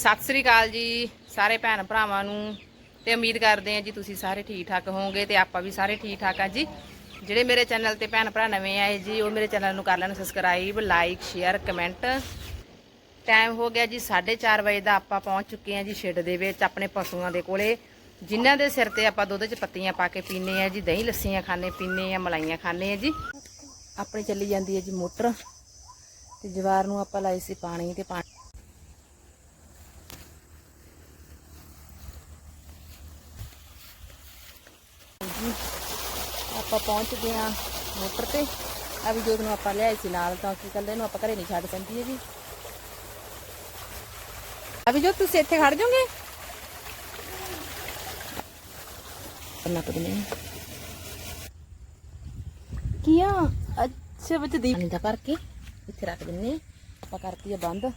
ਸਤਿ ਸ੍ਰੀ ਅਕਾਲ ਜੀ ਸਾਰੇ ਭੈਣ ਭਰਾਵਾਂ ਨੂੰ ਤੇ ਉਮੀਦ ਕਰਦੇ ਹਾਂ ਜੀ ਤੁਸੀਂ ਸਾਰੇ ਠੀਕ ਠਾਕ ਹੋਵੋਗੇ ਤੇ ਆਪਾਂ ਵੀ ਸਾਰੇ ਠੀਕ ਠਾਕ ਆ ਜੀ। ਜਿਹੜੇ ਮੇਰੇ ਚੈਨਲ ਤੇ ਭੈਣ ਭਰਾ ਨਵੇਂ ਆਏ ਜੀ, ਉਹ ਮੇਰੇ ਚੈਨਲ ਨੂੰ ਕਰ ਲੈਣ subscribe like share comment time ਹੋ ਗਿਆ ਜੀ 4:30 ਵਜੇ ਦਾ, ਆਪਾਂ ਪਹੁੰਚ ਚੁੱਕੇ ਹਾਂ ਜੀ ਸ਼ੈੱਡ ਦੇ ਵਿੱਚ ਆਪਣੇ ਪਸ਼ੂਆਂ ਦੇ ਕੋਲੇ। ਜਿਨ੍ਹਾਂ ਦੇ ਸਿਰ ਤੇ ਆਪਾਂ ਦੁੱਧ 'ਚ ਪੱਤੀਆਂ ਪਾ ਕੇ ਪੀਨੇ ਆ ਜੀ, ਦਹੀਂ ਲੱਸੀਆਂ ਖਾਣੇ ਪੀਨੇ ਆ ਮਲਾਈਆਂ ਖਾਣੇ ਆ ਜੀ। ਆਪਣੇ ਚੱਲੀ ਜਾਂਦੀ ਹੈ ਜੀ ਮੋਟਰ ਤੇ ਜਵਾਰ ਨੂੰ ਆਪਾਂ ਲਾਈ ਸੀ ਪਾਣੀ ਤੇ ਪਾਣੀ ਆਪਾਂ ਪਹੁੰਚ ਗਏ ਆ ਮੋਟਰ ਤੇ। ਆ ਵੀ ਜੋਤ ਨੂੰ ਆਪਾਂ ਲਿਆਏ ਸੀ ਨਾਲ ਤਾਂ ਕਿ ਕੱਲੇ ਨੂੰ ਆਪਾਂ ਘਰੇ ਨਹੀਂ ਛੱਡ ਸਕਦੀ ਹੈ ਜੀ ਅਭੀ ਜੋ ਤੁਸੀਂ ਇੱਥੇ ਖੜ ਜਾਓਗੇ? ਕਰਨਾ ਕੁਝ ਨਹੀਂ। ਕੀ ਆ? ਅੱਛਾ ਵਿੱਚ ਦੀ ਪਾਣੀ ਦਾ ਭਰ ਕੇ ਇੱਥੇ ਰੱਖ ਦਿੰਨੇ ਆ। ਆਪਾਂ ਕਰਤੀ ਆ ਬੰਦ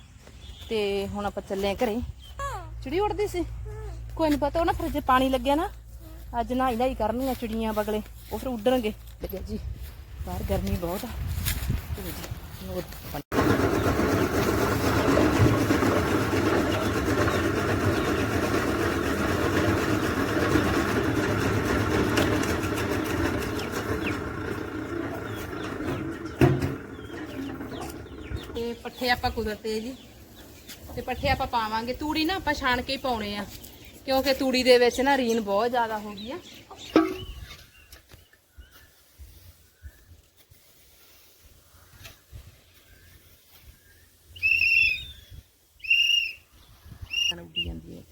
ਤੇ ਹੁਣ ਆਪਾਂ ਚੱਲੇ ਆ ਘਰੇ। ਚਿੜੀ ਉੜਦੀ ਸੀ। ਕੋਈ ਨਹੀਂ ਪਤਾ ਉਹ ਨਾ ਫਿਰ ਜੇ ਪਾਣੀ ਲੱਗਿਆ ਨਾ ਅੱਜ ਨਹਾਈ ਨਹਾਈ ਕਰਨੀਆਂ ਚਿੜੀਆਂ ਬਗਲੇ ਉਹ ਫਿਰ ਉੱਡਣਗੇ। ਲੱਗਿਆ ਜੀ। ਬਾਹਰ ਗਰਮੀ ਬਹੁਤ ਆ। ਤੇ ਪੱਠੇ ਆਪਾਂ ਕੁਦਰਤੇ ਜੀ। ਤੇ ਪੱਠੇ ਆਪਾਂ ਪਾਵਾਂਗੇ। ਤੂੜੀ ਨਾ ਆਪਾਂ ਛਾਣ ਕੇ ਹੀ ਪਾਉਣੇ ਆ। ਕਿਉਂਕਿ ਤੂੜੀ ਦੇ ਵਿੱਚ ਨਾ ਰੀਨ ਬਹੁਤ ਜ਼ਿਆਦਾ ਹੋ ਗਈ ਆ। ਉੱਡੀ ਜਾਂਦੀ ਹੈ।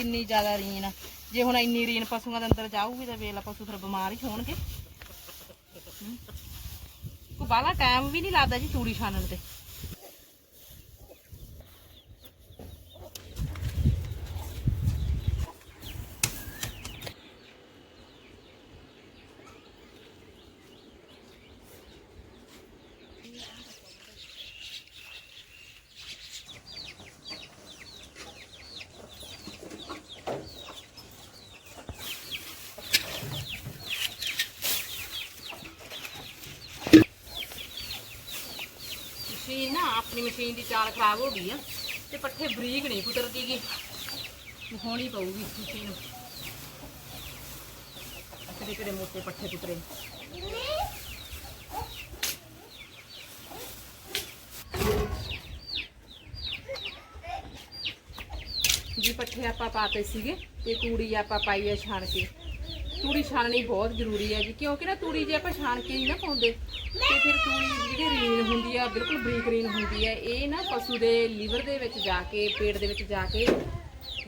ਕਿੰਨੀ ਜ਼ਿਆਦਾ ਰੀਨ ਆ। ਜੇ ਹੁਣ ਇੰਨੀ ਰੀਨ ਪਸ਼ੂਆਂ ਦੇ ਅੰਦਰ ਜਾਊਗੀ ਤਾਂ ਵੇਲਾ ਪਸ਼ੂ ਫਿਰ ਬਿਮਾਰ ਹੀ ਹੋਣਗੇ। ਹਮ। ਕੋਈ ਟਾਈਮ ਵੀ ਨਹੀਂ ਲੱਗਦਾ ਜੀ ਤੂੜੀ ਛਾਣਨ ਤੇ ਮਸ਼ੀਨ ਨਾ ਆਪਣੀ ਮਸ਼ੀਨ ਦੀ ਚਾਲ ਖਰਾਬ ਹੋ ਗਈ ਆ ਤੇ ਪੱਠੇ ਬਰੀਕ ਨਹੀਂ ਕੁਤਰਦੀ ਗਈ ਹੋਣੀ ਪਊਗੀ ਮਸ਼ੀਨ। ਕਿਹੜੇ ਕਿਹੜੇ ਮੋਟੇ ਪੱਠੇ ਕੁਤਰੇ ਜੀ ਪੱਠੇ ਆਪਾਂ ਪਾਤੇ ਸੀਗੇ ਤੇ ਕੂੜੀ ਆਪਾਂ ਪਾਈ ਆ ਛਾਣ ਕੇ। ਤੂੜੀ ਛਾਣਨੀ ਬਹੁਤ ਜ਼ਰੂਰੀ ਹੈ ਜੀ, ਕਿਉਂਕਿ ਨਾ ਤੂੜੀ ਜੇ ਆਪਾਂ ਛਾਣ ਕੇ ਨਹੀਂ ਨਾ ਪਾਉਂਦੇ, ਤੇ ਫਿਰ ਤੂੜੀ ਦੀ ਜਿਹੜੀ ਰੀਨ ਹੁੰਦੀ ਆ, ਬਿਲਕੁਲ ਬਰੀਕ ਰੀਨ ਹੁੰਦੀ ਹੈ, ਇਹ ਨਾ ਪਸ਼ੂ ਦੇ ਲੀਵਰ ਦੇ ਵਿੱਚ ਜਾ ਕੇ, ਪੇਟ ਦੇ ਵਿੱਚ ਜਾ ਕੇ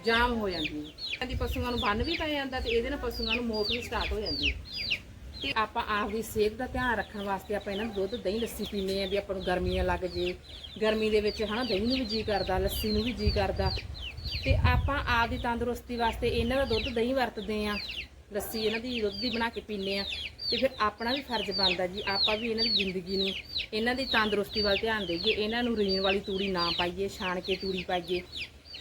ਜਾਮ ਹੋ ਜਾਂਦੀ ਹੈ। ਕਹਿੰਦੀ ਪਸ਼ੂਆਂ ਨੂੰ ਬੰਨ ਵੀ ਪੈ ਜਾਂਦਾ ਤੇ ਇਹਦੇ ਨਾਲ ਪਸ਼ੂਆਂ ਨੂੰ ਮੋਕ ਵੀ ਸਟਾਰਟ ਹੋ ਜਾਂਦੀ ਹੈ। ਤੇ ਆਪਾਂ ਆਪਦੀ ਸਿਹਤ ਦਾ ਧਿਆਨ ਰੱਖਣ ਵਾਸਤੇ ਆਪਾਂ ਇਹਨਾਂ ਨੂੰ ਦੁੱਧ ਦਹੀਂ ਲੱਸੀ ਪੀਂਦੇ ਆ ਵੀ ਆਪਾਂ ਨੂੰ ਗਰਮੀਆਂ ਲੱਗ ਜੇ, ਗਰਮੀ ਦੇ ਵਿੱਚ ਹਨਾ ਦਹੀਂ ਨੂੰ ਵੀ ਜੀ ਕਰਦਾ, ਲੱਸੀ ਨੂੰ ਵੀ ਜੀ ਕਰਦਾ। ਤੇ ਆਪਾਂ ਆਪਦੀ ਤੰਦਰੁਸਤੀ ਵਾਸਤੇ ਇਹਨਾਂ ਦਾ ਦੁੱਧ ਦਹੀਂ ਵਰਤਦੇ ਆ ਲੱਸੀ ਇਹਨਾਂ ਦੀ ਦੁੱਧ ਦੀ ਬਣਾ ਕੇ ਪੀਂਦੇ ਆ। ਤੇ ਫਿਰ ਆਪਣਾ ਵੀ ਫਰਜ਼ ਬਣਦਾ ਜੀ, ਆਪਾਂ ਵੀ ਇਹਨਾਂ ਦੀ ਜ਼ਿੰਦਗੀ ਨੂੰ, ਇਹਨਾਂ ਦੀ ਤੰਦਰੁਸਤੀ ਵੱਲ ਧਿਆਨ ਦੇਈਏ, ਇਹਨਾਂ ਨੂੰ ਰੀਣ ਵਾਲੀ ਤੂੜੀ ਨਾ ਪਾਈਏ, ਛਾਣ ਕੇ ਤੂੜੀ ਪਾਈਏ।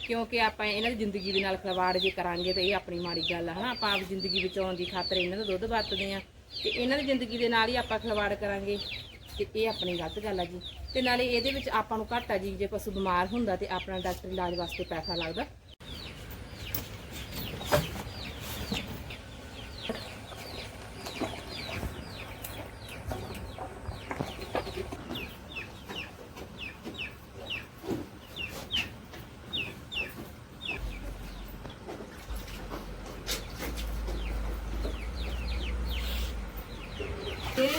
ਕਿਉਂਕਿ ਆਪਾਂ ਇਹਨਾਂ ਦੀ ਜ਼ਿੰਦਗੀ ਦੇ ਨਾਲ ਖਿਲਵਾੜ ਜੇ ਕਰਾਂਗੇ ਤਾਂ ਇਹ ਆਪਣੀ ਮਾੜੀ ਗੱਲ ਆ, ਹਨਾ? ਆਪਾਂ ਆਪ ਜ਼ਿੰਦਗੀ ਬਚਾਉਣ ਦੀ ਖਾਤਰ ਇਹਨਾਂ ਦਾ ਦੁੱਧ ਵਰਤਦੇ ਆ। ਤੇ ਇਹਨਾਂ ਦੀ ਜ਼ਿੰਦਗੀ ਦੇ ਨਾਲ ਹੀ ਆਪਾਂ ਖਿਲਵਾੜ ਕਰਾਂਗੇ। ਤੇ ਇਹ ਆਪਣੀ ਗਲਤ ਗੱਲ ਆ ਜੀ। ਤੇ ਨਾਲੇ ਇਹਦੇ ਵਿੱਚ ਆਪਾਂ ਨੂੰ ਘਾਟਾ ਜੀ, ਜੇ ਪਸ਼ੂ ਬਿਮਾਰ ਹੁੰਦਾ ਤੇ ਆਪਣਾ ਡਾਕਟਰ ਇਲਾਜ ਵਾਸਤੇ ਪੈਸਾ ਲੱਗਦਾ।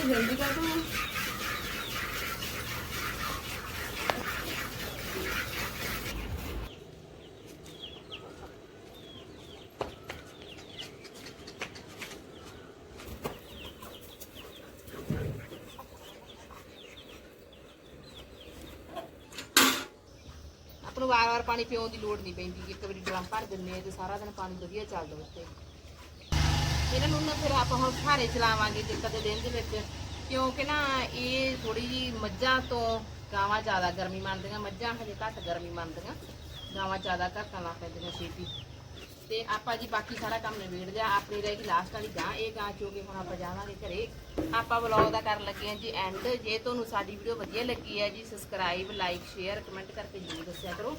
ਤੇ ਜਲਦੀ ਕਰ ਆਪਾਂ ਨੂੰ ਵਾਰ-ਵਾਰ ਪਾਣੀ ਪਿਉਣ ਦੀ ਲੋੜ ਨਹੀਂ ਪੈਂਦੀ। ਇੱਕ ਵਾਰੀ ਡਰਮ ਭਰ ਦਿੰਨੇ ਆ ਤੇ ਸਾਰਾ ਦਿਨ ਪਾਣੀ ਵਧੀਆ ਚੱਲਦਾ ਉੱਤੇ ਇਹਨਾਂ ਨੂੰ ਨਾ ਫਿਰ ਆਪਾਂ ਹੁਣ ਖਾਰੇ ਚਲਾਵਾਂਗੇ ਜੇ ਕਦੇ ਦਿਨ ਦੇ ਵਿੱਚ, ਕਿਉਂਕਿ ਨਾ ਇਹ ਥੋੜੀ ਜੀ ਮੱਝਾਂ ਤੋਂ ਗਾਵਾਂ ਜ਼ਿਆਦਾ ਗਰਮੀ ਮੰਨਦੀਆਂ, ਮੱਝਾਂ ਹਜੇ ਘੱਟ ਗਰਮੀ ਮੰਨਦੀਆਂ, ਗਾਵਾਂ ਜ਼ਿਆਦਾ ਘਟਣ ਲਾ ਪੈਂਦੀਆਂ ਛੇਤੀ। ਤੇ ਆਪਾਂ ਜੀ ਬਾਕੀ ਸਾਰਾ ਕੰਮ ਨਿਬੇੜ ਲਿਆ, ਆਪਣੀ ਰਹਿ ਗਈ ਲਾਸਟ ਵਾਲੀ ਗਾਂ, ਇਹ ਗਾਂ ਚੋ ਕੇ ਹੁਣ ਆਪਾਂ ਜਾਵਾਂਗੇ ਘਰੇ। ਆਪਾਂ ਵਲੌਗ ਦਾ ਕਰਨ ਲੱਗੇ ਹਾਂ ਜੀ ਐਂਡ ਜੇ ਤੁਹਾਨੂੰ ਸਾਡੀ ਵੀਡੀਓ ਵਧੀਆ ਲੱਗੀ ਹੈ ਜੀ ਸਬਸਕ੍ਰਾਈਬ ਲਾਈਕ ਸ਼ੇਅਰ ਕਮੈਂਟ ਕਰਕੇ ਜ਼ਰੂਰ ਦੱਸਿਆ ਕਰੋ।